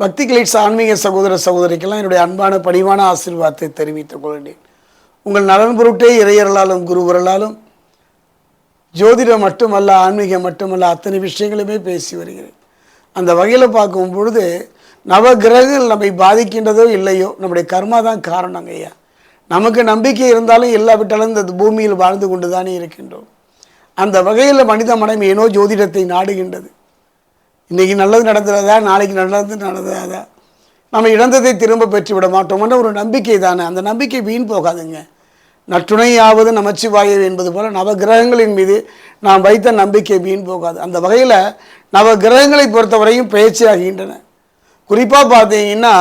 பக்தி கிளைட்ஸ் ஆன்மீக சகோதர சகோதரிக்கெல்லாம் என்னுடைய அன்பான பணிவான ஆசீர்வாதத்தை தெரிவித்துக் கொள்கிறேன். உங்கள் நலன் பொருட்டே இறையர்களாலும் குருவர்களாலும் ஜோதிடம் மட்டுமல்ல ஆன்மீகம் மட்டுமல்ல அத்தனை விஷயங்களுமே பேசி வருகிறேன். அந்த வகையில் பார்க்கும் பொழுது நவ கிரகங்கள் நம்மை பாதிக்கின்றதோ இல்லையோ நம்முடைய கர்மா தான் காரணங்க ஐயா. நமக்கு நம்பிக்கை இருந்தாலும் இல்லாவிட்டாலும் இந்த பூமியில் வாழ்ந்து கொண்டு தானே இருக்கின்றோம். அந்த வகையில் மனித மனம் ஏனோ ஜோதிடத்தை நாடுகின்றது. இன்றைக்கி நல்லது நடந்துறதா நாளைக்கு நல்லது நடந்ததா நம்ம இழந்ததை திரும்ப பெற்று விட மாட்டோம்ன்ற ஒரு நம்பிக்கை தானே. அந்த நம்பிக்கை வீண் போகாதுங்க. நற்றுணையாவது நமச்சிவாயு என்பது போல நவகிரகங்களின் மீது நாம் வைத்த நம்பிக்கை வீண் போகாது. அந்த வகையில் நவகிரகங்களை பொறுத்தவரையும் பயிற்சியாகின்றன குறிப்பாக பார்த்தீங்கன்னா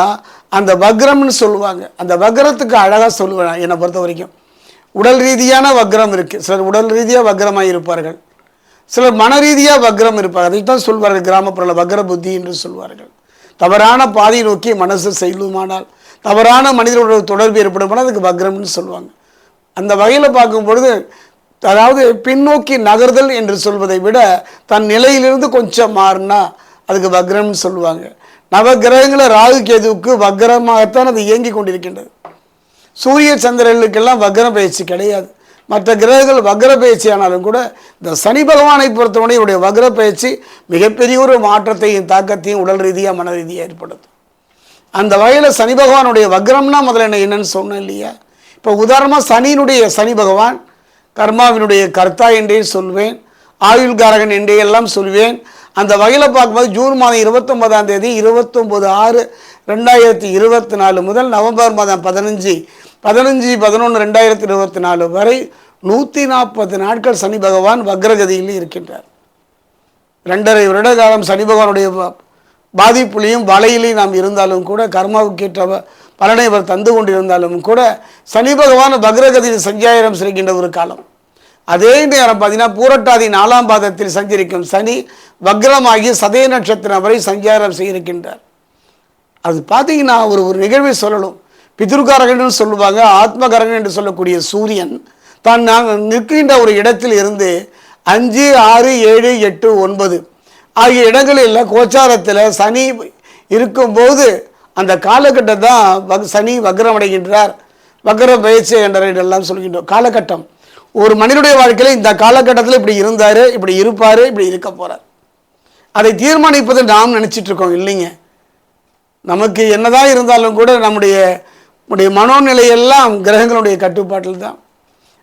அந்த வக்ரம்னு சொல்லுவாங்க. அந்த வக்ரத்துக்கு அழகாக சொல்லுவேன் என்னை பொறுத்த வரைக்கும் உடல் ரீதியான வக்ரம் இருக்குது சிலர் உடல் ரீதியாக வக்ரமாக இருப்பார்கள் சிலர் மன ரீதியாக வக்ரம் இருப்பார்கள் அதைத்தான் சொல்வார்கள். கிராமப்புற வக்ர புத்தி என்று சொல்வார்கள். தவறான பாதையை நோக்கி மனசு செல்லுமானால் தவறான மனிதர்களோட தொடர்பு ஏற்படுமானால் அதுக்கு வக்ரம்னு சொல்லுவாங்க அந்த வகையில் பார்க்கும் பொழுது அதாவது பின்னோக்கி நகர்தல் என்று சொல்வதை விட தன் நிலையிலிருந்து கொஞ்சம் மாறினா அதுக்கு வக்ரம்னு சொல்லுவாங்க. நவகிரகங்களை ராகு கேதுவுக்கு வக்ரமாகத்தான் அது இயங்கி கொண்டிருக்கின்றது. சூரிய சந்திரர்களுக்கெல்லாம் வக்ரம் பயிற்சி கிடையாது. மற்ற கிரகங்கள் வக்ர பயிற்சியானாலும் கூட இந்த சனி பகவானை பொறுத்தவரை இவருடைய வக்ர பயிற்சி மிகப்பெரிய ஒரு மாற்றத்தையும் தாக்கத்தையும் உடல் ரீதியாக மன ரீதியாக ஏற்படுத்தும். அந்த வகையில் சனி பகவானுடைய வக்ரம்னா முதல்ல என்ன என்னன்னு சொன்னேன் இல்லையா? இப்போ உதாரணமாக சனியினுடைய சனி பகவான் கர்மாவினுடைய கர்த்தா என்றே சொல்வேன் ஆயுள்காரகன் என்றே எல்லாம் சொல்வேன். அந்த வகையில் பார்க்கும்போது ஜூன் மாதம் இருபத்தொன்பதாம் தேதி இருபத்தொம்போது ஆறு ரெண்டாயிரத்தி இருபத்தி நாலு முதல் நவம்பர் மாதம் பதினஞ்சு பதினஞ்சு பதினொன்று ரெண்டாயிரத்தி இருபத்தி நாலு வரை நூற்றி நாற்பது நாட்கள் சனி பகவான் வக்ரகதியில் இருக்கின்றார். ரெண்டரை வருட காலம் சனி பகவானுடைய பாதிப்புலையும் வலையிலையும் நாம் இருந்தாலும் கூட கர்மாவுக்கேற்ற பலனை அவர் தந்து கொண்டிருந்தாலும் கூட சனி பகவான் வக்ரகதியில் சஞ்சாயிரம் செய்கின்ற ஒரு காலம். அதே நேரம் பார்த்தீங்கன்னா பூரட்டாதி நாலாம் பாதத்தில் சஞ்சரிக்கும் சனி வக்ரமாகி சதய நட்சத்திரம் வரை சஞ்சாரம் செய்திருக்கின்றார். அது பார்த்தீங்கன்னா ஒரு ஒரு நிகழ்வை சொல்லணும். பிதுர்காரகன் சொல்லுவாங்க ஆத்மகரகன் என்று சொல்லக்கூடிய சூரியன் தான் நாங்கள் நிற்கின்ற ஒரு இடத்தில் இருந்து அஞ்சு ஆறு ஏழு எட்டு ஒன்பது ஆகிய இடங்களில் கோச்சாரத்தில் சனி இருக்கும்போது அந்த காலகட்டம் தான் வக் சனி வக்ரமடைகின்றார். வக்ர பயிற்சி என்றார் என்றெல்லாம் சொல்கின்றோம். காலகட்டம். ஒரு மனிதனுடைய வாழ்க்கையில் இந்த காலகட்டத்தில் இப்படி இருந்தார் இப்படி இருப்பார் இப்படி இருக்க போகிறார் அதை தீர்மானிப்பது நாம் நினச்சிட்டு இருக்கோம் இல்லைங்க. நமக்கு என்னதான் இருந்தாலும் கூட நம்முடைய நம்முடைய மனோநிலையெல்லாம் கிரகங்களுடைய கட்டுப்பாட்டில் தான்.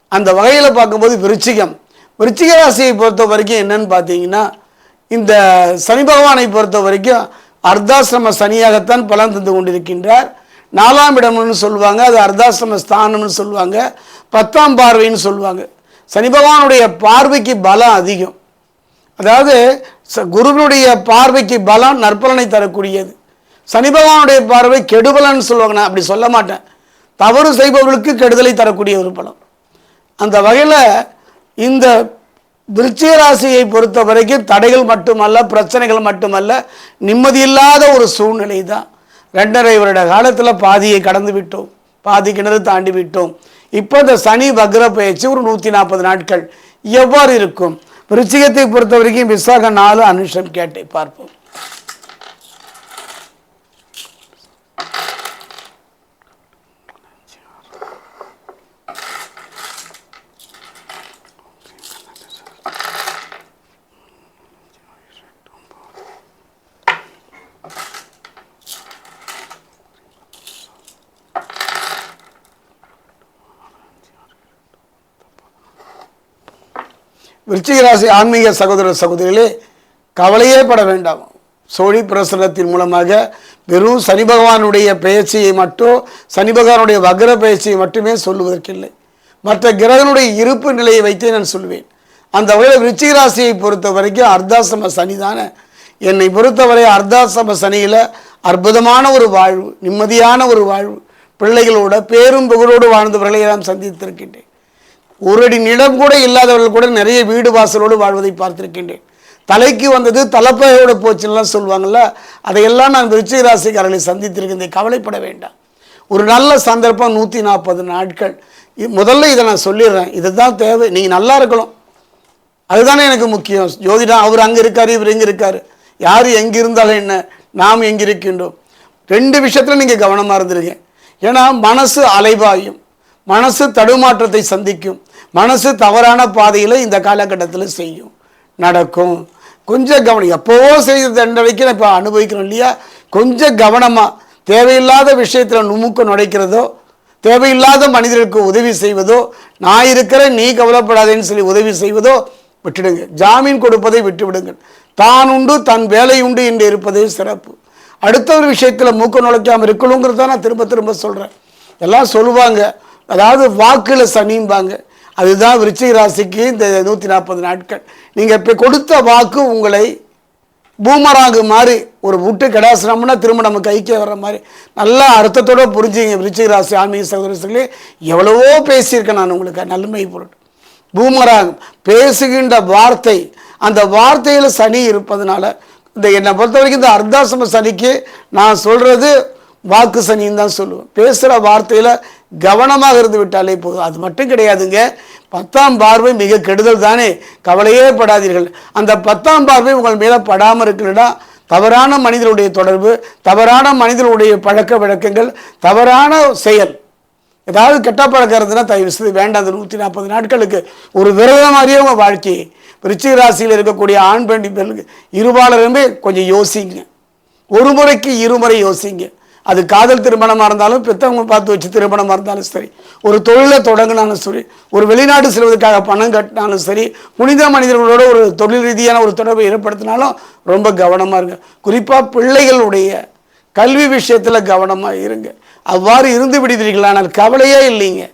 அந்த வகையில் பார்க்கும்போது விருச்சிகம். விருச்சிக ராசியை பொறுத்த வரைக்கும் என்னன்னு பார்த்தீங்கன்னா இந்த சனி பகவானை பொறுத்த வரைக்கும் அர்த்தாசிரம சனியாகத்தான் பலன் தந்து கொண்டிருக்கின்றார். நாலாம் இடம்னு சொல்லுவாங்க அது அர்த்தாசிரம ஸ்தானம்னு சொல்லுவாங்க பத்தாம் பார்வைன்னு சொல்லுவாங்க. சனி பகவானுடைய பார்வைக்கு பலம் அதிகம். அதாவது ச- குருவினுடைய பார்வைக்கு பலம் நற்பலனை தரக்கூடியது. சனி பகவானுடைய பார்வை கெடுபலன்னு சொல்லுவாங்க நான் அப்படி சொல்ல மாட்டேன். தவறு செய்பவர்களுக்கு கெடுதலை தரக்கூடிய ஒரு பலம். அந்த வகையில் இந்த விருச்சிக ராசியை பொறுத்த வரைக்கும் தடைகள் மட்டுமல்ல பிரச்சனைகள் மட்டுமல்ல நிம்மதியில்லாத ஒரு சூழ்நிலை தான். ரெண்டரை வருட காலத்தில் பாதியை கடந்து விட்டோம். பாதி கிணறு தாண்டி விட்டோம். இப்போ இந்த சனி வக்ர பயிற்சி ஒரு நூற்றி நாற்பது நாட்கள் எவ்வாறு இருக்கும்? விருச்சிகத்தை பொறுத்த வரைக்கும் விசாக நாலு அனுஷம் கேட்டை பார்ப்போம். விருச்சிகராசி ஆன்மீக சகோதர சகோதரிகளே கவலையே பட வேண்டாம். சோழி பிரசனத்தின் மூலமாக வெறும் சனி பகவானுடைய பெயர்ச்சியை மட்டும் சனி பகவானுடைய வக்ர பெயர்ச்சியை மட்டுமே சொல்லுவதற்கில்லை. மற்ற கிரகனுடைய இருப்பு நிலையை வைத்தே நான் சொல்வேன். அந்த வகையில் விருச்சிகராசியை பொறுத்த வரைக்கும் அர்த்தாசிரம சனி தானே. என்னை பொறுத்தவரை அர்த்தாசிரம சனியில் அற்புதமான ஒரு வாழ்வு நிம்மதியான ஒரு வாழ்வு. பிள்ளைகளோட பேரும் புகழோடு வாழ்ந்தவர்களை நான் சந்தித்திருக்கின்றேன். ஒரு அடி நிலம் கூட இல்லாதவர்கள் கூட நிறைய வீடு வாசலோடு வாழ்வதை பார்த்திருக்கின்றேன். தலைக்கு வந்தது தலைப்பையோடு போச்சுன்னெலாம் சொல்லுவாங்கள்ல அதையெல்லாம் நான் விருச்சிக ராசிக்காரர்களை சந்தித்திருக்கின்றேன் கவலைப்பட வேண்டாம். ஒரு நல்ல சந்தர்ப்பம் நூற்றி நாற்பது நாட்கள். முதல்ல இதை நான் சொல்லிடுறேன். இதுதான் தேவை. நீங்கள் நல்லா இருக்கணும். அதுதானே எனக்கு முக்கியம். ஜோதிடம் அவர் அங்கே இருக்கார் இவர் எங்கே இருக்கார். யார் எங்கே இருந்தாலும் என்ன நாம் எங்கே இருக்கின்றோம். ரெண்டு விஷயத்தில் நீங்கள் கவனமாக இருந்திருக்கீங்க ஏன்னா மனசு அலைவாயும் மனசு தடுமாற்றத்தை சந்திக்கும். மனசு தவறான பாதையில் இந்த காலகட்டத்தில் செய்யும். நடக்கும். கொஞ்சம் கவனம். எப்போவோ செய்த தண்டனைக்கு நான் இப்போ அனுபவிக்கிறோம் இல்லையா? கொஞ்சம் கவனமாக தேவையில்லாத விஷயத்தில் நுமுக்க நுழைக்கிறதோ தேவையில்லாத மனிதர்களுக்கு உதவி செய்வதோ நான் இருக்கிறேன் நீ கவலைப்படாதேன்னு சொல்லி உதவி செய்வதோ விட்டுடுங்க. ஜாமீன் கொடுப்பதை விட்டுவிடுங்கள். தான் உண்டு தன் வேலை உண்டு என்று இருப்பதே சிறப்பு. அடுத்த ஒரு விஷயத்தில் மூக்க நுழைக்காமல் இருக்கணுங்கிறத நான் திரும்ப திரும்ப சொல்கிறேன் எல்லாம் சொல்லுவாங்க. அதாவது வாக்கில் சனிம்பாங்க. அதுதான் விருச்சிக ராசிக்கு இந்த நூற்றி நாற்பது நாட்கள். நீங்கள் இப்போ கொடுத்த வாக்கு உங்களை பூமராங்கு மாதிரி ஒரு விட்டு கடாசனம்னா திரும்ப நம்ம கைக்கே வர்ற மாதிரி. நல்லா அர்த்தத்தோட புரிஞ்சுங்க விருச்சிக ராசி ஆன்மீக சகோதரர்களே. எவ்வளவோ பேசியிருக்கேன் நான் உங்களுக்கு நன்மை பொருள் பூமராங் பேசுகின்ற வார்த்தை அந்த வார்த்தையில் சனி இருப்பதனால இந்த என்னை பொறுத்த வரைக்கும் இந்த அர்த்தாசம சனிக்கு நான் சொல்கிறது வாக்கு சனின்னு தான் சொல்லுவேன் பேசுகிற வார்த்தையில் கவனமாக இருந்து விட்டாலே போதும். அது மட்டும் கிடையாதுங்க. பத்தாம் பார்வை மிக கெடுதல் தானே. கவலையே படாதீர்கள். அந்த பத்தாம் பார்வை உங்கள் மேலே படாமல் இருக்கிறடா தவறான மனிதனுடைய தொடர்பு தவறான மனிதனுடைய பழக்க வழக்கங்கள் தவறான செயல். ஏதாவது கெட்ட பழக்கம் இருந்ததுன்னா தயவு செய்து வேண்டாம். அந்த நூற்றி நாற்பது நாட்களுக்கு ஒரு விரதம் மாதிரியே உங்கள் வாழ்க்கையை. விருச்சிக ராசியில் இருக்கக்கூடிய ஆண் பெண் பெண்களுக்கு இருபாலருமே கொஞ்சம் யோசிங்க. ஒரு முறைக்கு இருமுறை யோசிங்க. அது காதல் திருமணமாக இருந்தாலும் பெற்றவங்க பார்த்து வச்சு திருமணமாக இருந்தாலும் சரி ஒரு தொழிலை தொடங்கினாலும் சரி ஒரு வெளிநாடு செல்வதற்காக பணம் கட்டினாலும் சரி புனித மனிதர்களோட ஒரு தொழில் ரீதியான ஒரு தொடர்பை ஏற்படுத்தினாலும் ரொம்ப கவனமாக இருங்க. குறிப்பாக பிள்ளைகளுடைய கல்வி விஷயத்தில் கவனமாக இருங்க. அவ்வாறு இருந்து விடுவீர்களானால் கவலையே இல்லைங்க.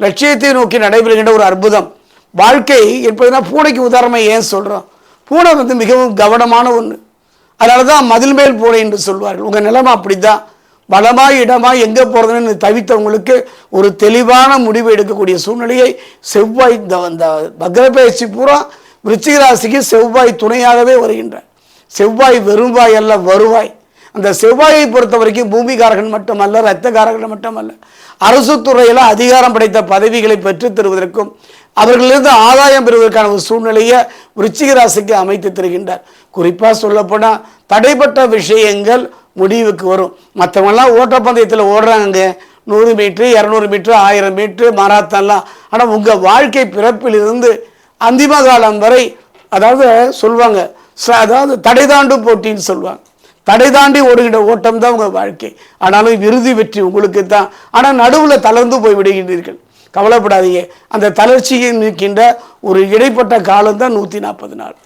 லட்சியத்தை நோக்கி நடைபெறுகின்ற ஒரு அற்புதம். வாழ்க்கை என்பதுனா பூனைக்கு உதாரணமாக ஏன் சொல்கிறோம் பூனை வந்து மிகவும் கவனமான ஒன்று அதனால தான் மதில் மேல் பூனை என்று சொல்வார்கள். உங்கள் நிலைமை அப்படி தான் பலமாய் இடமாய் எங்கே போகிறதுன்னு தவித்தவங்களுக்கு ஒரு தெளிவான முடிவு எடுக்கக்கூடிய சூழ்நிலையை செவ்வாய் இந்த இந்த பக்ரபயிற்சி பூரா விருச்சிகராசிக்கு செவ்வாய் துணையாகவே வருகின்றார் செவ்வாய் வெறும்பாய் அல்ல வருவாய். அந்த செவ்வாயை பொறுத்த வரைக்கும் பூமிகாரகன் மட்டுமல்ல இரத்தகாரகன் மட்டுமல்ல. அரசு துறையில் அதிகாரம் படைத்த பதவிகளை பெற்றுத் தருவதற்கும் அவர்களிலிருந்து ஆதாயம் பெறுவதற்கான ஒரு சூழ்நிலையை விருச்சிகராசிக்கு அமைத்து தருகின்றார். குறிப்பாக சொல்லப்போனால் தடைப்பட்ட விஷயங்கள் முடிவுக்கு வரும். மற்றவங்களாம் ஓட்டப்பந்தயத்தில் ஓடுறாங்க நூறு மீட்ரு இரநூறு மீட்ரு ஆயிரம் மீட்ரு மராத்தான்லாம் ஆனால் உங்கள் வாழ்க்கை பிறப்பிலிருந்து அந்திம காலம் வரை அதாவது சொல்லுவாங்க அதாவது தடை தாண்டு போட்டின்னு சொல்லுவாங்க தடை தாண்டி ஓடுகின்ற ஓட்டம் தான் உங்கள் வாழ்க்கை. ஆனாலும் இறுதி வெற்றி உங்களுக்கு தான். ஆனால் நடுவில் தளர்ந்து போய் விடுகின்றீர்கள். கவலைப்படாதீங்க. அந்த தளர்ச்சியை நிற்கின்ற ஒரு இடைப்பட்ட காலம் தான் நூற்றி நாற்பது நாள்.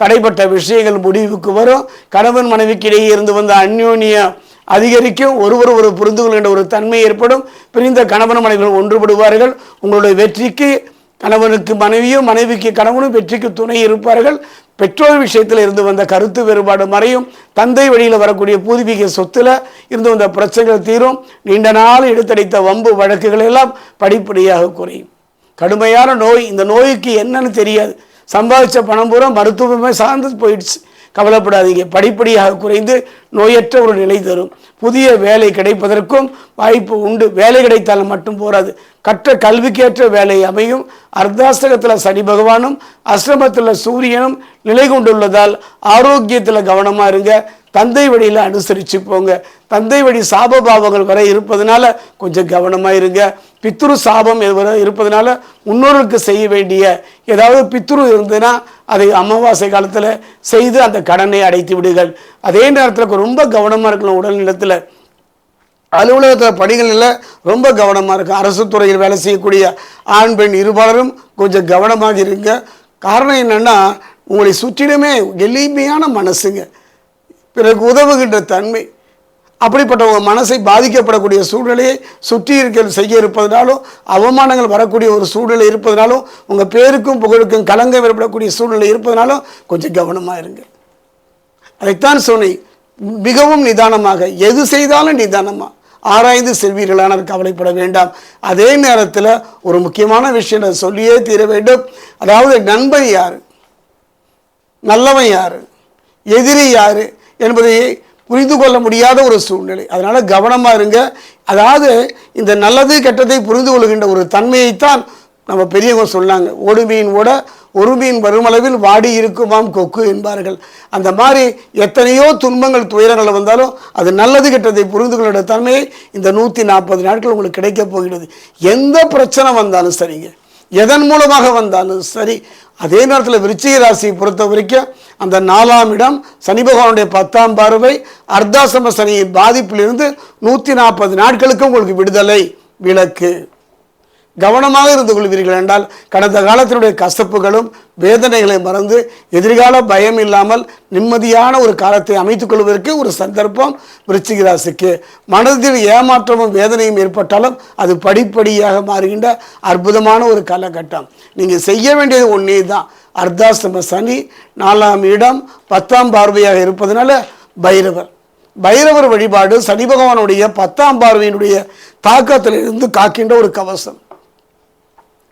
தடைப்பட்ட விஷயங்கள் முடிவுக்கு வரும். கணவன் மனைவிக்கு இடையே இருந்து வந்த அந்யோன்யம் அதிகரிக்கும். ஒருவர் ஒரு புரிந்து கொள்கின்ற ஒரு தன்மை ஏற்படும். பிரிந்த கணவன் மனைவிகள் ஒன்றுபடுவார்கள். உங்களுடைய வெற்றிக்கு கணவனுக்கு மனைவியும் மனைவிக்கு கணவனும் வெற்றிக்கு துணை இருப்பார்கள். பெற்றோர் விஷயத்தில் இருந்து வந்த கருத்து வேறுபாடு மறையும். தந்தை வழியில் வரக்கூடிய பூர்வீக சொத்துல இருந்து வந்த பிரச்சனைகள் தீரும். நீண்ட நாள் எடுத்தடைத்த வம்பு வழக்குகள் எல்லாம் படிப்படியாக குறையும். கடுமையான நோய் இந்த நோய்க்கு என்னன்னு தெரியாது. சம்பாதிச்ச பணம் பூரா மருத்துவமே சார்ந்து போயிடுச்சு. கவலைப்படாதீங்க. படிப்படியாக குறைந்து நோயற்ற ஒரு நிலை தரும். புதிய வேலை கிடைப்பதற்கும் வாய்ப்பு உண்டு. வேலை கிடைத்தாலும் மட்டும் போராது. கற்ற கல்விக்கேற்ற வேலை அமையும். அர்த்தாஷ்டகத்தில் சனி பகவானும் அஷ்டமத்தில் சூரியனும் நிலை கொண்டுள்ளதால் ஆரோக்கியத்தில் கவனமாக இருங்க. தந்தை வழியில் அனுசரித்து போங்க. தந்தை வழி சாபபாவங்கள் வரை இருப்பதனால கொஞ்சம் கவனமாக இருங்க. பித்ரு சாபம் வர இருப்பதனால முன்னோர்களுக்கு செய்ய வேண்டிய ஏதாவது பித்ரு இருந்ததுன்னா அதை அமாவாசை காலத்தில் செய்து அந்த கடனை அடைத்து விடுங்கள். அதே நேரத்தில் ரொம்ப கவனமாக இருக்கணும் உடல் நிலத்தில். அலுவலகத்தில் பணிகளில் ரொம்ப கவனமாக இருக்கும் அரசு துறையில் வேலை செய்யக்கூடிய ஆண் பெண் இருபாலரும் கொஞ்சம் கவனமாக இருங்க. காரணம் என்னென்னா உங்களை சுற்றிலுமே எளிமையான மனசுங்க. பிறகு உதவுகின்ற தன்மை. அப்படிப்பட்ட ஒரு மனசை பாதிக்கப்படக்கூடிய சூழ்நிலையை சுற்றி இருக்க செய்ய இருப்பதனாலும் அவமானங்கள் வரக்கூடிய ஒரு சூழ்நிலை இருப்பதனாலும் உங்கள் பேருக்கும் புகழுக்கும் கலங்க ஏற்படக்கூடிய சூழ்நிலை இருப்பதனாலும் கொஞ்சம் கவனமாக இருங்க. அதைத்தான் சொன்னேன். மிகவும் நிதானமாக எது செய்தாலும் நிதானமாக ஆராய்ந்து செல்வீர்களான கவலைப்பட வேண்டாம். அதே நேரத்தில் ஒரு முக்கியமான விஷயம் நான் சொல்லியே தீர வேண்டும். அதாவது நண்பன் யார்? நல்லவன் யார்? எதிரி யார்? என்பதை புரிந்து கொள்ள முடியாத ஒரு சூழ்நிலை. அதனால் கவனமாக இருங்க. அதாவது இந்த நல்லது கெட்டதை புரிந்து கொள்கின்ற ஒரு தன்மையைத்தான் நம்ம பெரியவங்க சொன்னாங்க. ஒரு மீன் ஓட ஒரு மீன் வருமளவில் வாடி இருக்குமாம் கொக்கு என்பார்கள். அந்த மாதிரி எத்தனையோ துன்பங்கள் துயரங்கள் வந்தாலும் அது நல்லது கெட்டதை புரிந்து கொள்ள தன்மையை இந்த நூற்றி நாற்பது நாட்கள் உங்களுக்கு கிடைக்கப் போகிறது எந்த பிரச்சனை வந்தாலும் சரிங்க. எதன் மூலமாக வந்தாலும் சரி அதே நேரத்தில் விருச்சிக ராசியை பொறுத்த வரைக்கும் அந்த நாலாம் இடம் சனி பகவானுடைய பத்தாம் பார்வை அர்த்தாசம சனியின் பாதிப்பிலிருந்து நூற்றி நாற்பது நாட்களுக்கு உங்களுக்கு விடுதலை விளக்கு. கவனமாக இருந்து கொள்வீர்கள் என்றால் கடந்த காலத்தினுடைய கசப்புகளும் வேதனைகளை மறந்து எதிர்கால பயம் இல்லாமல் நிம்மதியான ஒரு காலத்தை அமைத்துக் கொள்வதற்கு ஒரு சந்தர்ப்பம் விருச்சிகராசிக்கு மனதில் ஏமாற்றமும் வேதனையும் ஏற்பட்டாலும் அது படிப்படியாக மாறுகின்ற அற்புதமான ஒரு காலகட்டம். நீங்கள் செய்ய வேண்டியது ஒன்றே தான் அர்த்தாசிரம சனி நாலாம் இடம் பத்தாம் பார்வையாக இருப்பதனால பைரவர். பைரவர் வழிபாடு சனி பகவானுடைய பத்தாம் பார்வையினுடைய தாக்கத்திலிருந்து காக்கின்ற ஒரு கவசம்.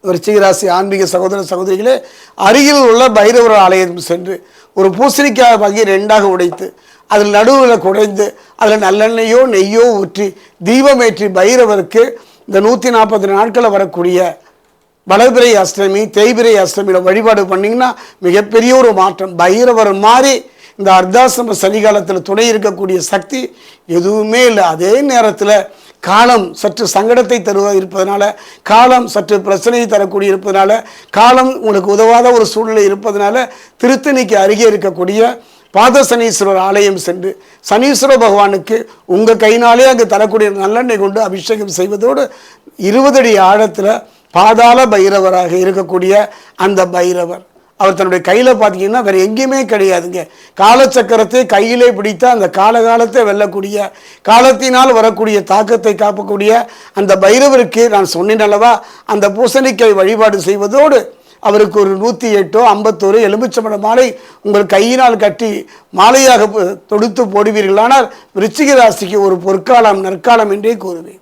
விருச்சிகராசி ஆன்மீக சகோதர சகோதரிகளே அருகில் உள்ள பைரவர் ஆலயம் சென்று ஒரு பூசணிக்காய் வகை ரெண்டாக உடைத்து அதில் நடுவில் குடைந்து அதில் நல்லெண்ணெயோ நெய்யோ ஊற்றி தீபமேற்றி பைரவருக்கு இந்த நூற்றி நாற்பது நாட்களில் வரக்கூடிய வளபிரை அஷ்டமி தேய்பிரை அஷ்டமியில் வழிபாடு பண்ணிங்கன்னா மிகப்பெரிய ஒரு மாற்றம். பைரவர் மாதிரி இந்த அர்த்தாசிரம சனிகாலத்தில் துணை இருக்கக்கூடிய சக்தி எதுவுமே இல்லை. அதே நேரத்தில் காலம் சற்று சங்கடத்தை தருவ இருப்பதனால காலம் சற்று பிரச்சனையை தரக்கூடிய இருப்பதனால காலம் உங்களுக்கு உதவாத ஒரு சூழ்நிலை இருப்பதனால திருத்தணிக்கு அருகே இருக்கக்கூடிய பாத சனீஸ்வரர் ஆலயம் சென்று சனீஸ்வர பகவானுக்கு உங்கள் கையினாலே அங்கு தரக்கூடிய நல்லெண்ணெய் கொண்டு அபிஷேகம் செய்வதோடு இருபது அடி ஆழத்தில் பாதாள பைரவராக இருக்கக்கூடிய அந்த பைரவர். அவர் தன்னுடைய கையில் பார்த்தீங்கன்னா வேறு எங்கேயுமே கிடையாதுங்க. காலச்சக்கரத்தை கையிலே பிடித்த அந்த காலகாலத்தை வெல்லக்கூடிய காலத்தினால் வரக்கூடிய தாக்கத்தை காப்பக்கூடிய அந்த பைரவருக்கு நான் சொன்னேன் அல்லவா அந்த பூசணிக்காய் வழிபாடு செய்வதோடு அவருக்கு ஒரு நூற்றி எட்டோ ஐம்பத்தோரு எலுமிச்சம்பழ மாலை உங்கள் கையினால் கட்டி மாலையாக தொடுத்து போடுவீர்களானால் விருச்சிக ராசிக்கு ஒரு பொற்காலம் நற்காலம் என்றே கூறுவேன்.